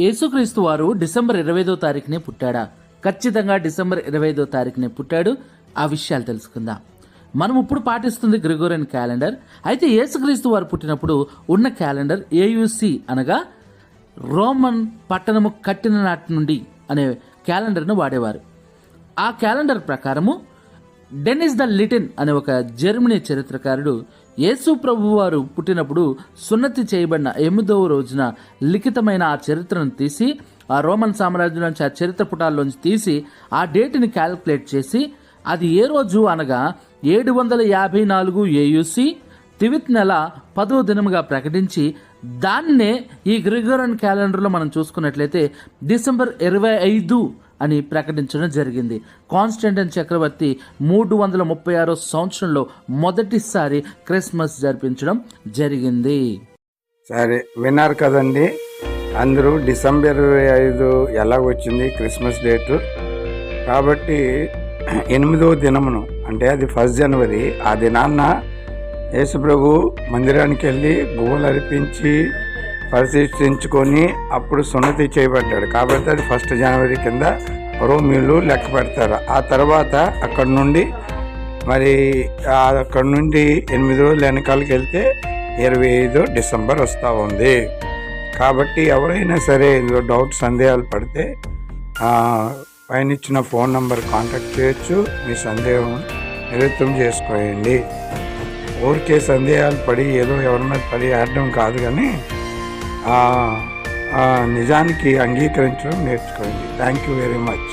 యేసుక్రీస్తు వారు డిసెంబర్ ఇరవై ఐదో తారీఖునే పుట్టాడా? ఖచ్చితంగా డిసెంబర్ ఇరవై ఐదో తారీఖునే పుట్టాడు. ఆ విషయాలు తెలుసుకుందాం. మనం ఇప్పుడు పాటిస్తుంది గ్రిగోరియన్ క్యాలెండర్. అయితే యేసుక్రీస్తు వారు పుట్టినప్పుడు ఉన్న క్యాలెండర్ ఏయుసి అనగా రోమన్ పట్టణము కట్టిన నాటి నుండి అనే క్యాలెండర్ను వాడేవారు. ఆ క్యాలెండర్ ప్రకారము డెనిస్ ద లిటిన్ అనే ఒక జర్మనీ చరిత్రకారుడు యేసు ప్రభు వారు పుట్టినప్పుడు సున్నతి చేయబడిన ఎనిమిదవ రోజున లిఖితమైన ఆ చరిత్రను తీసి ఆ రోమన్ సామ్రాజ్యం నుంచి ఆ చరిత్ర పుటాల్లోంచి తీసి ఆ డేట్ని క్యాలిక్యులేట్ చేసి అది ఏ రోజు అనగా ఏడు వందల యాభై నాలుగు ఏయుసి తివిత్ నెల పదో దినముగా ప్రకటించి దాన్నే ఈ గ్రిగోరియన్ క్యాలెండర్లో మనం చూసుకున్నట్లయితే డిసెంబర్ ఇరవై ఐదు అని ప్రకటించడం జరిగింది. కాన్స్టంటైన్ చక్రవర్తి మూడు వందల ముప్పై ఆరో సంవత్సరంలో మొదటిసారి క్రిస్మస్ జరిపించడం జరిగింది. సరే విన్నారు కదండి. అందరూ డిసెంబర్ ఇరవై ఐదు ఎలా వచ్చింది క్రిస్మస్ డేటు? కాబట్టి ఎనిమిదవ దినమును అంటే అది ఫస్ట్ జనవరి ఆ దినాన్న యేసుప్రభు మందిరానికి వెళ్ళి గువ్వలు అర్పించి పరిశీలించుకొని అప్పుడు సున్నతి చేయబడ్డాడు. కాబట్టి అది ఫస్ట్ జనవరి కింద రోమిలు లెక్క పెడతారు. ఆ తర్వాత అక్కడ నుండి మరి అక్కడ నుండి ఎనిమిది రోజులు వెనకాలకి వెళ్తే ఇరవై ఐదు డిసెంబర్ వస్తూ ఉంది. కాబట్టి ఎవరైనా సరే ఇందులో డౌట్ సందేహాలు పడితే పైన ఇచ్చిన ఫోన్ నంబర్ కాంటాక్ట్ చేయొచ్చు. మీ సందేహం నివృత్తం చేసుకోండి ఊరికే సందేహాలు పడి ఏదో ఎవరి మీద పడి ఆడడం కాదు కానీ నిజానికి అంగీకరించడం నేర్చుకోండి. Thank you very much